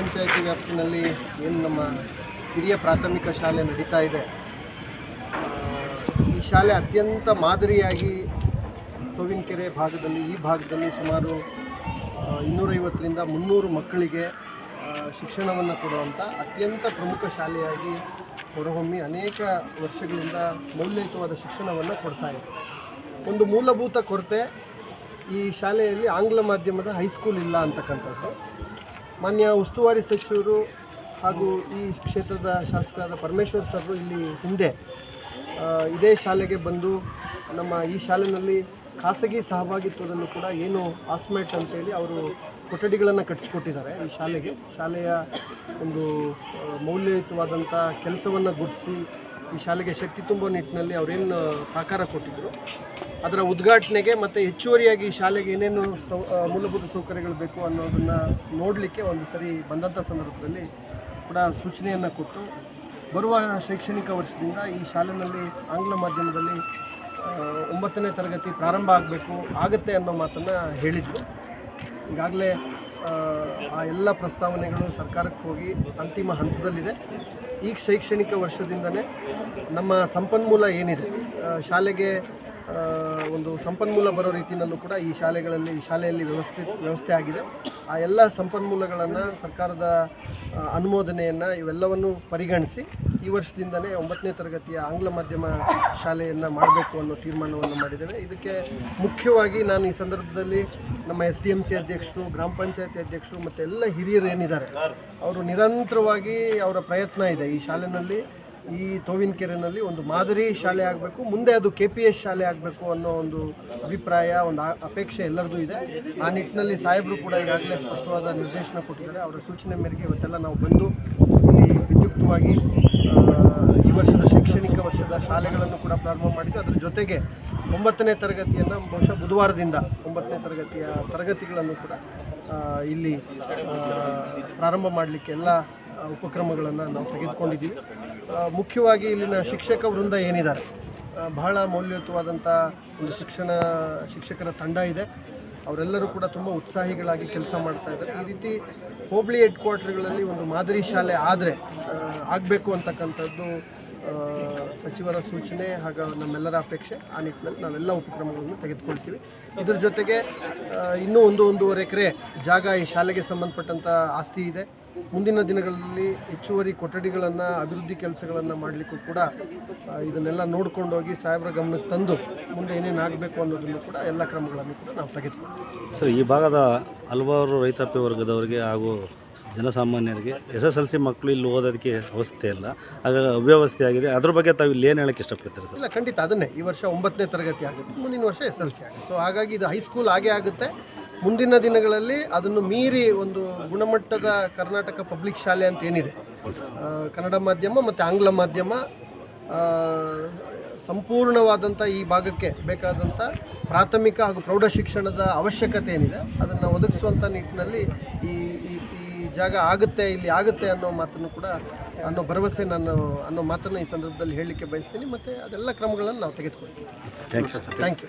ಪಂಚಾಯತಿ ವ್ಯಾಪ್ತಿನಲ್ಲಿ ಏನು ನಮ್ಮ ಹಿರಿಯ ಪ್ರಾಥಮಿಕ ಶಾಲೆ ನಡೀತಾ ಇದೆ ಈ ಶಾಲೆ ಅತ್ಯಂತ ಮಾದರಿಯಾಗಿ ತೋವಿನಕೆರೆ ಭಾಗದಲ್ಲಿ, ಈ ಭಾಗದಲ್ಲಿ ಸುಮಾರು ಇನ್ನೂರೈವತ್ತರಿಂದ ಮುನ್ನೂರು ಮಕ್ಕಳಿಗೆ ಶಿಕ್ಷಣವನ್ನು ಕೊಡುವಂಥ ಅತ್ಯಂತ ಪ್ರಮುಖ ಶಾಲೆಯಾಗಿ ಹೊರಹೊಮ್ಮಿ ಅನೇಕ ವರ್ಷಗಳಿಂದ ಮೌಲ್ಯಯುತವಾದ ಶಿಕ್ಷಣವನ್ನು ಕೊಡ್ತಾ ಇದೆ. ಒಂದು ಮೂಲಭೂತ ಕೊರತೆ ಈ ಶಾಲೆಯಲ್ಲಿ ಆಂಗ್ಲ ಮಾಧ್ಯಮದ ಹೈಸ್ಕೂಲ್ ಇಲ್ಲ ಅಂತಕ್ಕಂಥದ್ದು. ಮಾನ್ಯ ಉಸ್ತುವಾರಿ ಸಚಿವರು ಹಾಗೂ ಈ ಕ್ಷೇತ್ರದ ಶಾಸಕರಾದ ಪರಮೇಶ್ವರ್ ಸರ್ ಇಲ್ಲಿ ಹಿಂದೆ ಇದೇ ಶಾಲೆಗೆ ಬಂದು ನಮ್ಮ ಈ ಶಾಲೆಯಲ್ಲಿ ಖಾಸಗಿ ಸಹಭಾಗಿತ್ವದಲ್ಲೂ ಕೂಡ ಏನು ಆಸ್ಮೆಟ್ ಅಂತೇಳಿ ಅವರು ಕೊಠಡಿಗಳನ್ನು ಕಟ್ಟಿಸ್ಕೊಟ್ಟಿದ್ದಾರೆ ಈ ಶಾಲೆಗೆ. ಶಾಲೆಯ ಒಂದು ಮೌಲ್ಯಯುತವಾದಂಥ ಕೆಲಸವನ್ನು ಗುರುತಿಸಿ ಈ ಶಾಲೆಗೆ ಶಕ್ತಿ ತುಂಬೋ ನಿಟ್ಟಿನಲ್ಲಿ ಅವರೇನು ಸಹಕಾರ ಕೊಟ್ಟಿದ್ದರು ಅದರ ಉದ್ಘಾಟನೆಗೆ ಮತ್ತು ಹೆಚ್ಚುವರಿಯಾಗಿ ಶಾಲೆಗೆ ಏನೇನು ಸೌ ಮೂಲಭೂತ ಸೌಕರ್ಯಗಳು ಬೇಕು ಅನ್ನೋದನ್ನು ನೋಡಲಿಕ್ಕೆ ಒಂದು ಸರಿ ಬಂದಂಥ ಸಂದರ್ಭದಲ್ಲಿ ಕೂಡ ಸೂಚನೆಯನ್ನು ಕೊಟ್ಟು ಬರುವ ಶೈಕ್ಷಣಿಕ ವರ್ಷದಿಂದ ಈ ಶಾಲೆಯಲ್ಲಿ ಆಂಗ್ಲ ಮಾಧ್ಯಮದಲ್ಲಿ ಒಂಬತ್ತನೇ ತರಗತಿ ಪ್ರಾರಂಭ ಆಗಬೇಕು ಆಗುತ್ತೆ ಅನ್ನೋ ಮಾತನ್ನು ಹೇಳಿದರು. ಈಗಾಗಲೇ ಆ, ಎಲ್ಲ ಪ್ರಸ್ತಾವನೆಗಳು ಸರ್ಕಾರಕ್ಕೆ ಹೋಗಿ ಅಂತಿಮ ಹಂತದಲ್ಲಿದೆ. ಈ ಶೈಕ್ಷಣಿಕ ವರ್ಷದಿಂದಲೇ ನಮ್ಮ ಸಂಪನ್ಮೂಲ ಏನಿದೆ ಶಾಲೆಗೆ ಒಂದು ಸಂಪನ್ಮೂಲ ಬರೋ ರೀತಿಯಲ್ಲೂ ಕೂಡ ಈ ಶಾಲೆಗಳಲ್ಲಿ ಶಾಲೆಯಲ್ಲಿ ವ್ಯವಸ್ಥೆ ವ್ಯವಸ್ಥೆ ಆಗಿದೆ. ಆ ಎಲ್ಲ ಸಂಪನ್ಮೂಲಗಳನ್ನು ಸರ್ಕಾರದ ಅನುಮೋದನೆಯನ್ನು ಇವೆಲ್ಲವನ್ನು ಪರಿಗಣಿಸಿ ಈ ವರ್ಷದಿಂದಲೇ ಒಂಬತ್ತನೇ ತರಗತಿಯ ಆಂಗ್ಲ ಮಾಧ್ಯಮ ಶಾಲೆಯನ್ನು ಮಾಡಬೇಕು ಅನ್ನೋ ತೀರ್ಮಾನವನ್ನು ಮಾಡಿದ್ದೇವೆ. ಇದಕ್ಕೆ ಮುಖ್ಯವಾಗಿ ನಾನು ಈ ಸಂದರ್ಭದಲ್ಲಿ ನಮ್ಮ ಎಸ್ ಡಿ ಎಂ ಸಿ ಅಧ್ಯಕ್ಷರು, ಗ್ರಾಮ ಪಂಚಾಯತಿ ಅಧ್ಯಕ್ಷರು ಮತ್ತು ಎಲ್ಲ ಹಿರಿಯರು ಏನಿದ್ದಾರೆ, ಅವರು ನಿರಂತರವಾಗಿ ಅವರ ಪ್ರಯತ್ನ ಇದೆ ಈ ಶಾಲೆಯಲ್ಲಿ ಈ ತೋವಿನಕೆರೆನಲ್ಲಿ ಒಂದು ಮಾದರಿ ಶಾಲೆ ಆಗಬೇಕು, ಮುಂದೆ ಅದು ಕೆ ಪಿ ಎಸ್ ಶಾಲೆ ಆಗಬೇಕು ಅನ್ನೋ ಒಂದು ಅಭಿಪ್ರಾಯ, ಒಂದು ಅಪೇಕ್ಷೆ ಎಲ್ಲರದ್ದು ಇದೆ. ಆ ನಿಟ್ಟಿನಲ್ಲಿ ಸಾಹೇಬರು ಕೂಡ ಈಗಾಗಲೇ ಸ್ಪಷ್ಟವಾದ ನಿರ್ದೇಶನ ಕೊಟ್ಟಿದ್ದಾರೆ. ಅವರ ಸೂಚನೆ ಮೇರೆಗೆ ಇವತ್ತೆಲ್ಲ ನಾವು ಬಂದು ಇಲ್ಲಿ ವಿದ್ಯುಕ್ತವಾಗಿ ಈ ವರ್ಷದ ಶೈಕ್ಷಣಿಕ ವರ್ಷದ ಶಾಲೆಗಳನ್ನು ಕೂಡ ಪ್ರಾರಂಭ ಮಾಡಿದ್ವಿ. ಅದರ ಜೊತೆಗೆ ಒಂಬತ್ತನೇ ತರಗತಿಯನ್ನು ಬಹುಶಃ ಬುಧವಾರದಿಂದ ಒಂಬತ್ತನೇ ತರಗತಿಯ ತರಗತಿಗಳನ್ನು ಕೂಡ ಇಲ್ಲಿ ಪ್ರಾರಂಭ ಮಾಡಲಿಕ್ಕೆ ಎಲ್ಲ ಉಪಕ್ರಮಗಳನ್ನು ನಾವು ತೆಗೆದುಕೊಂಡಿದ್ದೀವಿ. ಮುಖ್ಯವಾಗಿ ಇಲ್ಲಿನ ಶಿಕ್ಷಕ ವೃಂದ ಏನಿದ್ದಾರೆ? ಬಹಳ ಮೌಲ್ಯಯುತವಾದಂಥ ಒಂದು ಶಿಕ್ಷಣ, ಶಿಕ್ಷಕರ ತಂಡ ಇದೆ. ಅವರೆಲ್ಲರೂ ಕೂಡ ತುಂಬ ಉತ್ಸಾಹಿಗಳಾಗಿ ಕೆಲಸ ಮಾಡ್ತಾ ಇದ್ದಾರೆ. ಈ ರೀತಿ ಹೋಬಳಿ ಹೆಡ್ ಕ್ವಾರ್ಟರ್ಗಳಲ್ಲಿ ಒಂದು ಮಾದರಿ ಶಾಲೆ ಆದರೆ ಆಗಬೇಕು ಅಂತಕ್ಕಂಥದ್ದು ಸಚಿವರ ಸೂಚನೆ ಹಾಗೂ ನಮ್ಮೆಲ್ಲರ ಅಪೇಕ್ಷೆ, ಆ ನಿಟ್ಟಿನಲ್ಲಿ ನಾವೆಲ್ಲ ಉಪಕ್ರಮಗಳನ್ನು ತೆಗೆದುಕೊಳ್ತೀವಿ. ಇದ್ರ ಜೊತೆಗೆ ಇನ್ನೂ ಒಂದು ಒಂದೂವರೆ ಎಕರೆ ಜಾಗ ಈ ಶಾಲೆಗೆ ಸಂಬಂಧಪಟ್ಟಂಥ ಆಸ್ತಿ ಇದೆ. ಮುಂದಿನ ದಿನಗಳಲ್ಲಿ ಹೆಚ್ಚುವರಿ ಕೊಠಡಿಗಳನ್ನು, ಅಭಿವೃದ್ಧಿ ಕೆಲಸಗಳನ್ನು ಮಾಡಲಿಕ್ಕೂ ಕೂಡ ಇದನ್ನೆಲ್ಲ ನೋಡ್ಕೊಂಡು ಹೋಗಿ ಸಾಹೇಬರ ಗಮನಕ್ಕೆ ತಂದು ಮುಂದೆ ಏನೇನು ಆಗಬೇಕು ಅನ್ನೋದನ್ನು ಕೂಡ ಎಲ್ಲ ಕ್ರಮಗಳನ್ನು ಕೂಡ ನಾವು ತೆಗೆದುಕೊಳ್ತೀವಿ. ಸರ್, ಈ ಭಾಗದ ಹಲವಾರು ರೈತಾಪಿ ವರ್ಗದವರಿಗೆ ಹಾಗೂ ಜನಸಾಮಾನ್ಯರಿಗೆ ಎಸ್ ಎಸ್ ಎಲ್ ಸಿ ಮಕ್ಕಳು ಇಲ್ಲಿ ಓದೋದಕ್ಕೆ ವ್ಯವಸ್ಥೆ ಇಲ್ಲ. ಹಾಗಾಗಿ ಅವ್ಯವಸ್ಥೆ ಆಗಿದೆ. ಅದ್ರ ಬಗ್ಗೆ ತಾವು ಇಲ್ಲಿ ಏನು ಹೇಳಕ್ಕೆ ಇಷ್ಟಪಡ್ತಾರೆ ಸರ್? ಇಲ್ಲ, ಖಂಡಿತ ಅದನ್ನೇ. ಈ ವರ್ಷ ಒಂಬತ್ತನೇ ತರಗತಿ ಆಗುತ್ತೆ. ಮುಂದಿನ ವರ್ಷ ಎಸ್ ಎಲ್ ಸಿ ಆಗುತ್ತೆ. ಸೊ ಹಾಗಾಗಿ ಇದು ಹೈಸ್ಕೂಲ್ ಆಗೇ ಆಗುತ್ತೆ. ಮುಂದಿನ ದಿನಗಳಲ್ಲಿ ಅದನ್ನು ಮೀರಿ ಒಂದು ಗುಣಮಟ್ಟದ ಕರ್ನಾಟಕ ಪಬ್ಲಿಕ್ ಶಾಲೆ ಅಂತ ಏನಿದೆ ಕನ್ನಡ ಮಾಧ್ಯಮ ಮತ್ತು ಆಂಗ್ಲ ಮಾಧ್ಯಮ ಸಂಪೂರ್ಣವಾದಂಥ ಈ ಭಾಗಕ್ಕೆ ಬೇಕಾದಂಥ ಪ್ರಾಥಮಿಕ ಹಾಗೂ ಪ್ರೌಢ ಶಿಕ್ಷಣದ ಅವಶ್ಯಕತೆ ಏನಿದೆ, ಅದನ್ನು ಒದಗಿಸುವಂಥ ನಿಟ್ಟಿನಲ್ಲಿ ಈ ಈ ಈ ಜಾಗ ಆಗುತ್ತೆ ಇಲ್ಲಿ ಆಗುತ್ತೆ ಅನ್ನೋ ಮಾತನ್ನು ಕೂಡ ಅನ್ನೋ ಭರವಸೆ ನಾನು ಅನ್ನೋ ಮಾತನ್ನು ಈ ಸಂದರ್ಭದಲ್ಲಿ ಹೇಳಲಿಕ್ಕೆ ಬಯಸ್ತೀನಿ. ಮತ್ತು ಅದೆಲ್ಲ ಕ್ರಮಗಳನ್ನು ನಾವು ತೆಗೆದುಕೊಳ್ತೀವಿ thank you sir thank you